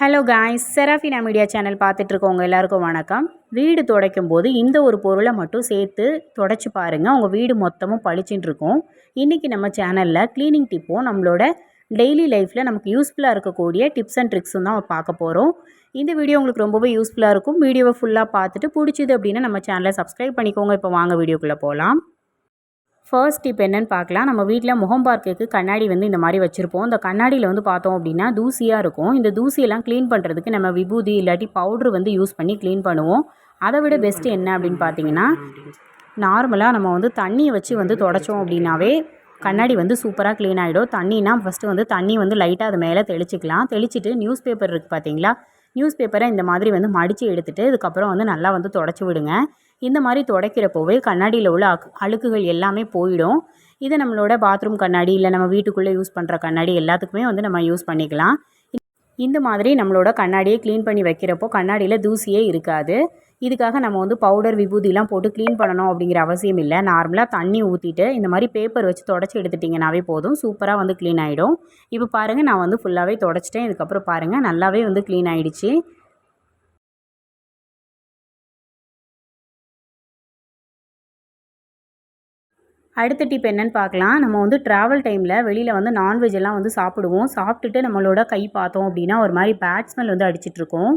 Hello guys Serafina media channel பார்த்துட்ருக்கவங்க எல்லாருக்கும் வணக்கம். வீடு துடைக்கும் போது இந்த ஒரு பொருளை மட்டும் சேர்த்து தொடச்சி பாருங்கள் உங்கள் வீடு மொத்தமும் பளிச்சுன்னு இருக்கும் இன்றைக்கி நம்ம சேனலில் க்ளீனிங் டிப்பும் நம்மளோட டெய்லி லைஃப்பில் நமக்கு யூஸ்ஃபுல்லாக இருக்கக்கூடிய டிப்ஸ் அண்ட் ட்ரிக்ஸும் தான் பார்க்க போகிறோம் இந்த வீடியோ உங்களுக்கு ரொம்பவே யூஸ்ஃபுல்லாக இருக்கும். வீடியோவை ஃபுல்லாக பார்த்துட்டு பிடிச்சிது அப்படின்னா நம்ம சேனலை சப்ஸ்கிரைப் பண்ணிக்கோங்க. இப்போ வாங்க வீடியோக்குள்ளே போகலாம் ஃபர்ஸ்ட் டிப் என்னென்னு பார்க்கலாம். நம்ம வீட்டில் முகம் பார்க்கறதுக்கு கண்ணாடி வந்து இந்த மாதிரி வச்சுருப்போம். இந்த கண்ணாடியில் வந்து பார்த்தோம் அப்படின்னா தூசியாக இருக்கும். இந்த தூசியெல்லாம் க்ளீன் பண்ணுறதுக்கு நம்ம விபூதி இல்லாட்டி பவுட்ரு வந்து யூஸ் பண்ணி க்ளீன் பண்ணுவோம். அதை விட பெஸ்ட்டு என்ன அப்படின்னு பார்த்தீங்கன்னா நார்மலாக நம்ம வந்து தண்ணியை வச்சு வந்து தொடச்சோம் அப்படின்னாவே கண்ணாடி வந்து சூப்பராக க்ளீன் ஆகிடும் தண்ணினா ஃபஸ்ட்டு வந்து தண்ணி வந்து லைட்டாக அது மேலே தெளிச்சிக்கலாம். தெளிச்சிட்டு நியூஸ் பேப்பர் இருக்குது பார்த்தீங்களா? நியூஸ் பேப்பரை இந்த மாதிரி வந்து மடித்து எடுத்துகிட்டு இதுக்கப்புறம் வந்து நல்லா வந்து தொடச்சி விடுங்க. இந்த மாதிரி துடைக்கிறப்போவே கண்ணாடியில் உள்ள அக் அழுக்குகள் எல்லாமே போயிடும். இதை நம்மளோட பாத்ரூம் கண்ணாடி இல்லை நம்ம வீட்டுக்குள்ளே யூஸ் பண்ணுற கண்ணாடி எல்லாத்துக்குமே வந்து நம்ம யூஸ் பண்ணிக்கலாம். இந்த மாதிரி நம்மளோட கண்ணாடியை க்ளீன் பண்ணி வைக்கிறப்போ கண்ணாடியில் தூசியே இருக்காது. இதுக்காக நம்ம வந்து பவுடர் விபூதிலாம் போட்டு க்ளீன் பண்ணணும் அப்படிங்கிற அவசியம் இல்லை. நார்மலாக தண்ணி ஊற்றிட்டு இந்த மாதிரி பேப்பர் வச்சு தொடச்சி எடுத்துட்டிங்கனாவே போதும். சூப்பராக வந்து க்ளீன் ஆகிடும் இப்போ பாருங்கள் நான் வந்து ஃபுல்லாகவே தொடச்சிட்டேன். இதுக்கப்புறம் பாருங்கள் நல்லாவே வந்து க்ளீன் ஆகிடுச்சு அடுத்த டிப் என்னன்னு பார்க்கலாம். நம்ம வந்து ட்ராவல் டைமில் வெளியில் வந்து நான்வெஜ் எல்லாம் வந்து சாப்பிடுவோம். சாப்பிட்டுட்டு நம்மளோட கை பார்த்தோம் அப்படின்னா ஒரு மாதிரி பேட் ஸ்மெல் வந்து அடிச்சிட்ருக்கோம்.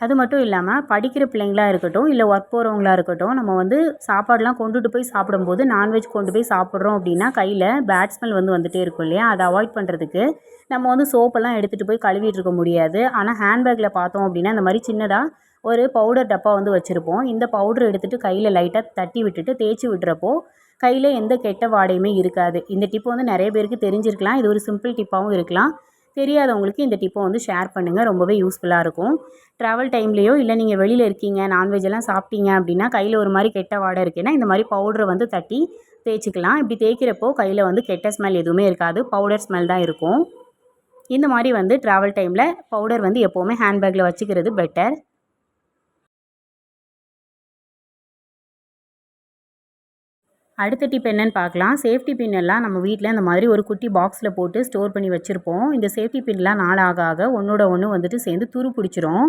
அது மட்டும் இல்லாமல் படிக்கிற பிள்ளைங்களா இருக்கட்டும் இல்லை ஒர்க் போகிறவங்களா இருக்கட்டும் நம்ம வந்து சாப்பாடெலாம் கொண்டுட்டு போய் சாப்பிடும்போது நான்வெஜ் கொண்டு போய் சாப்பிட்றோம் அப்படின்னா கையில் பேட் ஸ்மெல் வந்து வந்துகிட்டே இருக்கும் இல்லையா? அதை அவாய்ட் பண்ணுறதுக்கு நம்ம வந்து சோப்பெல்லாம் எடுத்துகிட்டு போய் கழுவிட்டு இருக்க முடியாது ஆனால் ஹேண்ட்பேக்கில் பார்த்தோம் அப்படின்னா இந்த மாதிரி சின்னதாக ஒரு பவுடர் டப்பா வந்து வச்சுருப்போம். இந்த பவுடர் எடுத்துகிட்டு கையில் லைட்டாக தட்டி விட்டுட்டு தேய்ச்சி விட்டுறப்போ கையில் எந்த கெட்ட வாடையுமே இருக்காது. இந்த டிப்பு வந்து நிறைய பேருக்கு தெரிஞ்சிருக்கலாம். இது ஒரு சிம்பிள் டிப்பாகவும் இருக்கலாம். தெரியாதவங்களுக்கு இந்த டிப்பை வந்து ஷேர் பண்ணுங்கள் ரொம்பவே யூஸ்ஃபுல்லாக இருக்கும். ட்ராவல் டைம்லேயோ இல்லை நீங்கள் வெளியில் இருக்கீங்க நான்வெஜ் எல்லாம் சாப்பிட்டீங்க அப்படின்னா கையில் ஒரு மாதிரி கெட்ட வாடை இருக்குன்னா இந்த மாதிரி பவுடரை வந்து தட்டி தேய்ச்சிக்கலாம். இப்படி தேய்க்கிறப்போ கையில் வந்து கெட்ட ஸ்மெல் எதுவுமே இருக்காது. பவுடர் ஸ்மெல் தான் இருக்கும். இந்த மாதிரி வந்து ட்ராவல் டைமில் பவுடர் வந்து எப்போவுமே ஹேண்ட்பேக்கில் வச்சுக்கிறது பெட்டர் அடுத்த டிப் என்னென்னு பார்க்கலாம். சேஃப்டி பின் எல்லாம் நம்ம வீட்டில் இந்த மாதிரி ஒரு குட்டி பாக்ஸில் போட்டு ஸ்டோர் பண்ணி வச்சுருப்போம். இந்த சேஃப்டி பின்லாம் நாள் ஆக ஆக ஒன்றோட ஒன்று வந்துட்டு சேர்ந்து துரு பிடிச்சிரும்.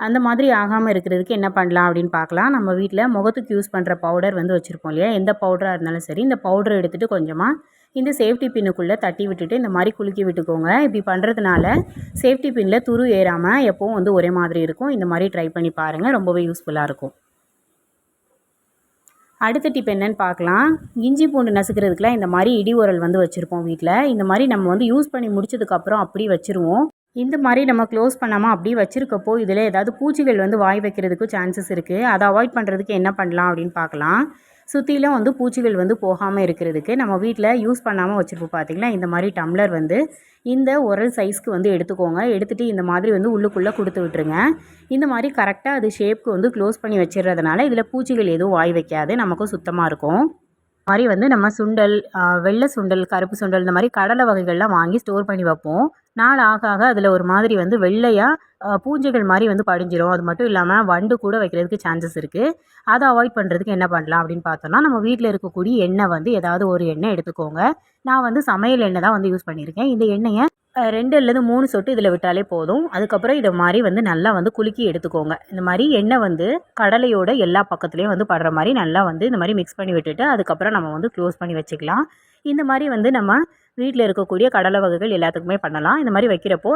அந்த மாதிரி ஆகாமல் இருக்கிறதுக்கு என்ன பண்ணலாம் அப்படின்னு பார்க்கலாம். நம்ம வீட்டில் முகத்துக்கு யூஸ் பண்ணுற பவுடர் வந்து வச்சுருப்போம் இல்லையா? எந்த பவுடராக இருந்தாலும் சரி இந்த பவுடர் எடுத்துகிட்டு கொஞ்சமாக இந்த சேஃப்டி பின்னுக்குள்ளே தட்டி விட்டுட்டு இந்த மாதிரி குலுக்கி விட்டுக்கோங்க. இப்படி பண்ணுறதுனால சேஃப்டி பின்னில் துரு ஏறாமல் எப்போவும் வந்து ஒரே மாதிரி இருக்கும். இந்த மாதிரி ட்ரை பண்ணி பாருங்கள் ரொம்பவே யூஸ்ஃபுல்லாக இருக்கும். அடுத்த டிப் என்னன்னு பார்க்கலாம். இஞ்சி பூண்டு நசுக்கிறதுக்குலாம் இந்த மாதிரி இடி உரல் வந்து வச்சுருப்போம் வீட்டில் இந்த மாதிரி நம்ம வந்து யூஸ் பண்ணி முடிச்சதுக்கப்புறம் அப்படி வச்சுருவோம். இந்த மாதிரி நம்ம க்ளோஸ் பண்ணாமல் அப்படியே வச்சுருக்கப்போ இதில் ஏதாவது பூச்சிகள் வந்து வாய் வைக்கிறதுக்கு சான்சஸ் இருக்குது அதை அவாய்ட் பண்ணுறதுக்கு என்ன பண்ணலாம் அப்படின்னு பார்க்கலாம். சுற்றிலும் வந்து பூச்சிகள் வந்து போகாமல் இருக்கிறதுக்கு நம்ம வீட்டில் யூஸ் பண்ணாமல் வச்சுருப்போம் பார்த்திங்களா இந்த மாதிரி டம்ளர் வந்து இந்த உரல் சைஸ்க்கு வந்து எடுத்துக்கோங்க. எடுத்துகிட்டு இந்த மாதிரி வந்து உள்ளுக்குள்ளே கொடுத்து விட்டுருங்க. இந்த மாதிரி கரெக்டாக அது ஷேப்க்கு வந்து க்ளோஸ் பண்ணி வச்சிடுறதுனால இதில் பூச்சிகள் எதுவும் வாய் வைக்காது. நமக்கும் சுத்தமாக இருக்கும். மாதிரி வந்து நம்ம சுண்டல் வெள்ளை சுண்டல் கருப்பு சுண்டல் இந்த மாதிரி கடலை வகைகள்லாம் வாங்கி ஸ்டோர் பண்ணி வைப்போம். நாள் ஆக ஆக அதில் ஒரு மாதிரி வந்து வெள்ளையாக பூஞ்சைகள் மாதிரி வந்து படிஞ்சிரும். அது மட்டும் இல்லாமல் வண்டு கூட வைக்கிறதுக்கு சான்சஸ் இருக்குது அதை அவாய்ட் பண்ணுறதுக்கு என்ன பண்ணலாம் அப்படின்னு பார்த்தோம்னா நம்ம வீட்டில் இருக்கக்கூடிய எண்ணெய் வந்து ஏதாவது ஒரு எண்ணெய் எடுத்துக்கோங்க. நான் வந்து சமையல் எண்ணெய் தான் வந்து யூஸ் பண்ணியிருக்கேன். இந்த எண்ணெயை ரெண்டு அல்லது மூணு சொட்டு இதில் விட்டாலே போதும். அதுக்கப்புறம் இதை மாதிரி வந்து நல்லா வந்து குலுக்கி எடுத்துக்கோங்க. இந்த மாதிரி எண்ணெய் வந்து கடலையோட எல்லா பக்கத்துலேயும் வந்து படுற மாதிரி நல்லா வந்து இந்த மாதிரி மிக்ஸ் பண்ணி விட்டுட்டு அதுக்கப்புறம் நம்ம வந்து க்ளோஸ் பண்ணி வச்சுக்கலாம். இந்த மாதிரி வந்து நம்ம வீட்டில் இருக்கக்கூடிய கடலை வகைகள் எல்லாத்துக்குமே பண்ணலாம். இந்த மாதிரி வைக்கிறப்போ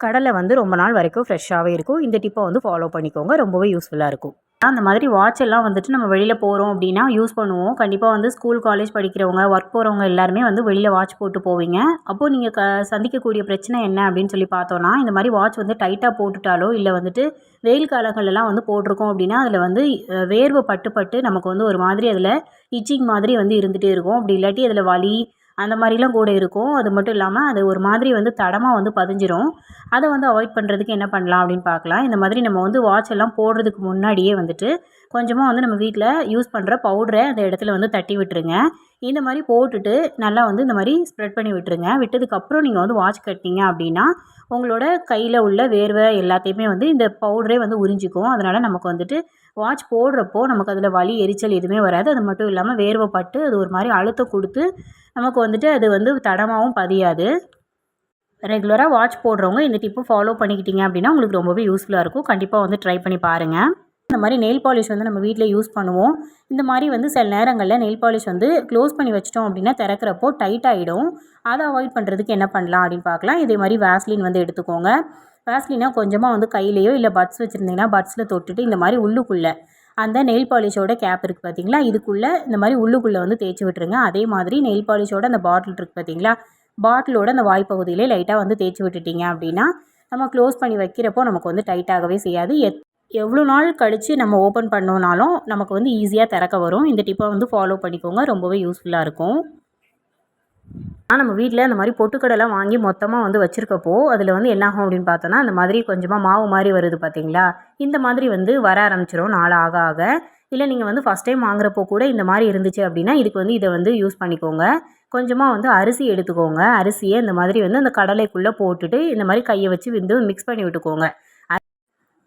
கடலை வந்து ரொம்ப நாள் வரைக்கும் ஃப்ரெஷ்ஷாகவே இருக்கும். இந்த டிப்பை வந்து ஃபாலோ பண்ணிக்கோங்க. ரொம்பவே யூஸ்ஃபுல்லாக இருக்கும். அந்த மாதிரி வாட்ச் எல்லாம் வந்துட்டு நம்ம வெளியில் போகிறோம் அப்படின்னா யூஸ் பண்ணுவோம். கண்டிப்பாக வந்து ஸ்கூல் காலேஜ் படிக்கிறவங்க ஒர்க் போகிறவங்க எல்லாருமே வந்து வெளியில் வாட்ச் போட்டு போவீங்க. அப்போது நீங்கள் க சந்திக்கக்கூடிய பிரச்சனை என்ன அப்படின்னு சொல்லி பார்த்தோன்னா இந்த மாதிரி வாட்ச் வந்து டைட்டாக போட்டுட்டாலோ இல்லை வந்துட்டு வெயில் காலங்கள்லாம் வந்து போட்டிருக்கோம் அப்படின்னா அதில் வந்து வேர்வை பட்டு பட்டு நமக்கு வந்து ஒரு மாதிரி அதில் இச்சிங் மாதிரி வந்து இருந்துகிட்டே இருக்கும். அப்படி இல்லாட்டி அதில் வலி அந்த மாதிரிலாம் கூட இருக்கும். அது மட்டும் இல்லாமல் அது ஒரு மாதிரி வந்து தடமாக வந்து பதிஞ்சிரும். அதை வந்து அவாய்ட் பண்ணுறதுக்கு என்ன பண்ணலாம் அப்படின்னு பார்க்கலாம் இந்த மாதிரி நம்ம வந்து வாட்ச் எல்லாம் போடுறதுக்கு முன்னாடியே வந்துட்டு கொஞ்சமாக வந்து நம்ம வீட்டில் யூஸ் பண்ணுற பவுடரை அந்த இடத்துல வந்து தட்டி விட்டுருங்க. இந்த மாதிரி போட்டுட்டு நல்லா வந்து இந்த மாதிரி ஸ்ப்ரெட் பண்ணி விட்டுருங்க. விட்டதுக்கப்புறம் நீங்கள் வந்து வாட்ச் கட்டிங்க அப்படின்னா உங்களோட கையில் உள்ள வேர்வை எல்லாத்தையுமே வந்து இந்த பவுடரே வந்து உறிஞ்சிக்கும். அதனால் நமக்கு வந்துட்டு வாட்ச் போடுறப்போ நமக்கு அதில் வலி எரிச்சல் எதுவுமே வராது. அது மட்டும் இல்லாமல் வேர்வைப்பட்டு அது ஒரு மாதிரி அழுத்தம் கொடுத்து நமக்கு வந்துட்டு அது வந்து தடமாகவும் பதியாது. ரெகுலராக வாட்ச் போடுறவங்க இந்த டிப்பு ஃபாலோ பண்ணிக்கிட்டிங்க அப்படின்னா உங்களுக்கு ரொம்பவே யூஸ்ஃபுல்லாக இருக்கும். கண்டிப்பாக வந்து ட்ரை பண்ணி பாருங்கள் இந்த மாதிரி நெயில் பாலிஷ் வந்து நம்ம வீட்டில் யூஸ் பண்ணுவோம். இந்த மாதிரி வந்து சில நேரங்களில் நெயில் பாலிஷ் வந்து க்ளோஸ் பண்ணி வச்சிட்டோம் அப்படின்னா திறக்கிறப்போ டைட் ஆகிடும் அதை அவாய்ட் பண்ணுறதுக்கு என்ன பண்ணலாம் அப்படின்னு பார்க்கலாம். இதே மாதிரி வேஸ்லின் வந்து எடுத்துக்கோங்க. வேஸ்லினா கொஞ்சமாக வந்து கையிலையோ இல்லை பட்ஸ் வச்சுருந்தீங்கன்னா பட்ஸில் தொட்டுட்டு இந்த மாதிரி உள்ளுக்குள்ளே அந்த நெயில் பாலிஷோட கேப் இருக்குது பார்த்தீங்களா இதுக்குள்ளே இந்த மாதிரி உள்ளுக்குள்ளே வந்து தேய்ச்சி விட்டுருங்க. அதே மாதிரி நெயில் பாலிஷோட அந்த பாட்டில் இருக்குது பார்த்தீங்களா பாட்டிலோட அந்த வாய்ப்பகுதியிலே லைட்டாக வந்து தேய்ச்சி விட்டுட்டீங்க அப்படின்னா நம்ம க்ளோஸ் பண்ணி வைக்கிறப்போ நமக்கு வந்து டைட்டாகவே செய்யாது. எத் எவ்வளோ நாள் கழித்து நம்ம ஓப்பன் பண்ணோனாலும் நமக்கு வந்து ஈஸியாக திறக்க வரும். இந்த டிப்பை வந்து ஃபாலோ பண்ணிக்கோங்க. ரொம்பவே யூஸ்ஃபுல்லாக இருக்கும். நம்ம வீட்டில் இந்த மாதிரி பொட்டுக்கடலாம் வாங்கி மொத்தமாக வந்து வச்சுருக்கப்போ அதில் வந்து என்ன ஆகும் அப்படின்னு பார்த்தோன்னா அந்த மாதிரி கொஞ்சமாக மாவு மாதிரி வருது பார்த்தீங்களா இந்த மாதிரி வந்து வர ஆரம்பிச்சிடும் நாள் ஆக ஆக. இல்லை நீங்கள் வந்து ஃபஸ்ட் டைம் வாங்குறப்போ கூட இந்த மாதிரி இருந்துச்சு அப்படின்னா இதுக்கு வந்து இதை வந்து யூஸ் பண்ணிக்கோங்க. கொஞ்சமாக வந்து அரிசி எடுத்துக்கோங்க. அரிசியை இந்த மாதிரி வந்து அந்த கடலைக்குள்ளே போட்டுட்டு இந்த மாதிரி கையை வச்சு வந்து மிக்ஸ் பண்ணி விட்டுக்கோங்க.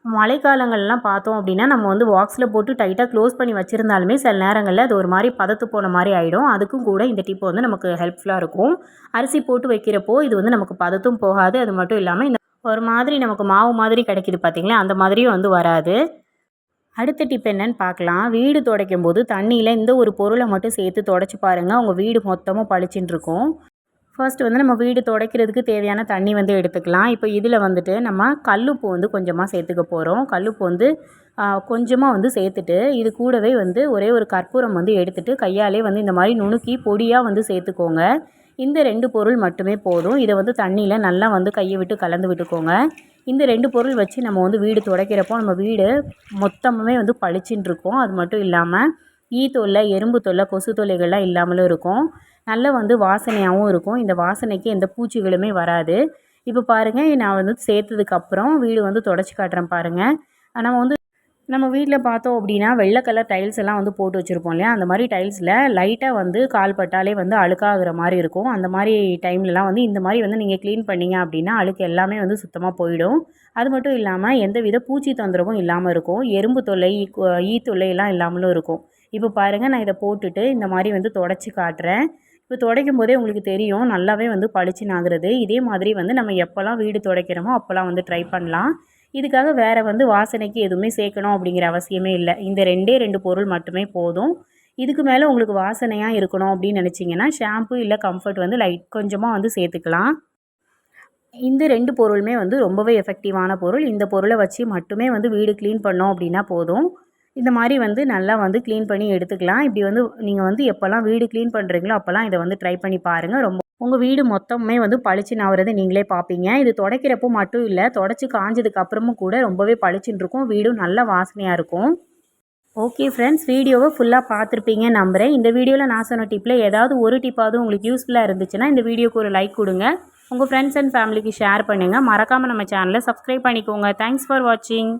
மழைக்காலங்கள்லாம் பார்த்தோம் அப்படின்னா நம்ம வந்து பாக்ஸில் போட்டு டைட்டாக க்ளோஸ் பண்ணி வச்சுருந்தாலுமே சில நேரங்களில் அது ஒரு மாதிரி பதத்து போன மாதிரி ஆகிடும் அதுக்கும் கூட இந்த டிப் வந்து நமக்கு ஹெல்ப்ஃபுல்லாக இருக்கும். அரிசி போட்டு வைக்கிறப்போ இது வந்து நமக்கு பதத்தும் போகாது. அது மட்டும் இல்லாமல் இந்த ஒரு மாதிரி நமக்கு மாவு மாதிரி கிடைக்கிது பார்த்திங்களா? அந்த மாதிரியும் வந்து வராது. அடுத்த டிப் என்னன்னு பார்க்கலாம். வீடு துடைக்கும் போது தண்ணியில் இந்த ஒரு பொருளை மட்டும் சேர்த்து துடைச்சி பாருங்கள் உங்கள் வீடு மொத்தமாக பளிச்சுன்னு இருக்கும். ஃபர்ஸ்ட் வந்து நம்ம வீடு துடைக்கிறதுக்கு தேவையான தண்ணி வந்து எடுத்துக்கலாம். இப்போ இதில் வந்துட்டு நம்ம கல்லுப்பு வந்து கொஞ்சமாக சேர்த்துக்க போகிறோம் கல்லுப்பு வந்து கொஞ்சமாக வந்து சேர்த்துட்டு இது கூடவே வந்து ஒரே ஒரு கற்பூரம் வந்து எடுத்துகிட்டு கையாலே வந்து இந்த மாதிரி நுணுக்கி பொடியாக வந்து சேர்த்துக்கோங்க. இந்த ரெண்டு பொருள் மட்டுமே போதும். இதை வந்து தண்ணியில் நல்லா வந்து கையை விட்டு கலந்து விட்டுக்கோங்க. இந்த ரெண்டு பொருள் வச்சு நம்ம வந்து வீடு துடைக்கிறப்போ நம்ம வீடு மொத்தமுமே வந்து பளிச்சுன்னு இருக்கும். அது மட்டும் இல்லாமல் ஈ தொல்லை எறும்பு தொல்லை கொசு தொல்லைகள்லாம் இல்லாமலும் இருக்கும். நல்ல வந்து வாசனையாகவும் இருக்கும். இந்த வாசனைக்கு எந்த பூச்சிகளுமே வராது. இப்போ பாருங்கள் நான் வந்து சேர்த்ததுக்கப்புறம் வீடு வந்து தொடச்சி காட்டுறேன் பாருங்கள் நம்ம வந்து நம்ம வீட்டில் பார்த்தோம் அப்படின்னா வெள்ளை கலர் டைல்ஸ் எல்லாம் வந்து போட்டு வச்சுருப்போம் இல்லையா? அந்த மாதிரி டைல்ஸில் லைட்டாக வந்து கால் பட்டாலே வந்து அழுக்காகிற மாதிரி இருக்கும். அந்த மாதிரி டைம்லலாம் வந்து இந்த மாதிரி வந்து நீங்கள் க்ளீன் பண்ணிங்க அப்படின்னா அழுக்கு எல்லாமே வந்து சுத்தமாக போயிடும். அது மட்டும் இல்லாமல் எந்த வித பூச்சி தொந்தரவும் இல்லாமல் இருக்கும். எறும்பு தொல்லை ஈ தொல்லை எல்லாம் இல்லாமலும் இருக்கும். இப்போ பாருங்கள் நான் இதை போட்டுட்டு இந்த மாதிரி வந்து தொடச்சி காட்டுறேன். இப்போ துடைக்கும் போதே உங்களுக்கு தெரியும் நல்லாவே வந்து பளிச்சுன்னு ஆகுறது. இதே மாதிரி வந்து நம்ம எப்போல்லாம் வீடு துடைக்கிறோமோ அப்போல்லாம் வந்து ட்ரை பண்ணலாம். இதுக்காக வேறு வந்து வாசனைக்கு எதுவுமே சேர்க்கணும் அப்படிங்கிற அவசியமே இல்லை. இந்த ரெண்டே ரெண்டு பொருள் மட்டுமே போதும். இதுக்கு மேலே உங்களுக்கு வாசனையாக இருக்கணும் அப்படின்னு நினச்சிங்கன்னா ஷாம்பு இல்லை கம்ஃபர்ட் வந்து லைட் கொஞ்சமாக வந்து சேர்த்துக்கலாம். இந்த ரெண்டு பொருளுமே வந்து ரொம்பவே எஃபெக்டிவான பொருள். இந்த பொருளை வச்சு மட்டுமே வந்து வீடு க்ளீன் பண்ணோம் அப்படின்னா போதும். இந்த மாதிரி வந்து நல்லா வந்து க்ளீன் பண்ணி எடுத்துக்கலாம். இப்படி வந்து நீங்கள் வந்து எப்போல்லாம் வீடு க்ளீன் பண்ணுறீங்களோ அப்போல்லாம் இதை வந்து ட்ரை பண்ணி பாருங்கள் ரொம்ப உங்கள் வீடு மொத்தமே வந்து பளிச்சு நாவுறது நீங்களே பார்ப்பீங்க இது தொடக்கிறப்போ மட்டும் இல்லை தொடச்சி காஞ்சதுக்கு அப்புறமும் கூட ரொம்பவே பளிச்சுன்னு இருக்கும். வீடும் நல்ல வாசனையாக இருக்கும். ஓகே ஃப்ரெண்ட்ஸ் வீடியோவை ஃபுல்லாக பார்த்துருப்பீங்க நம்புகிறேன் இந்த வீடியோவில் நான் சொன்ன டிப்பில் ஏதாவது ஒரு டிப்பாவது உங்களுக்கு யூஸ்ஃபுல்லாக இருந்துச்சுன்னா இந்த வீடியோக்கு ஒரு லைக் கொடுங்க. உங்கள் ஃப்ரெண்ட்ஸ் அண்ட் ஃபேமிலிக்கு ஷேர் பண்ணுங்கள் மறக்காமல் நம்ம சேனலை சப்ஸ்கிரைப் பண்ணிக்கோங்க. தேங்க்ஸ் ஃபார் வாட்சிங்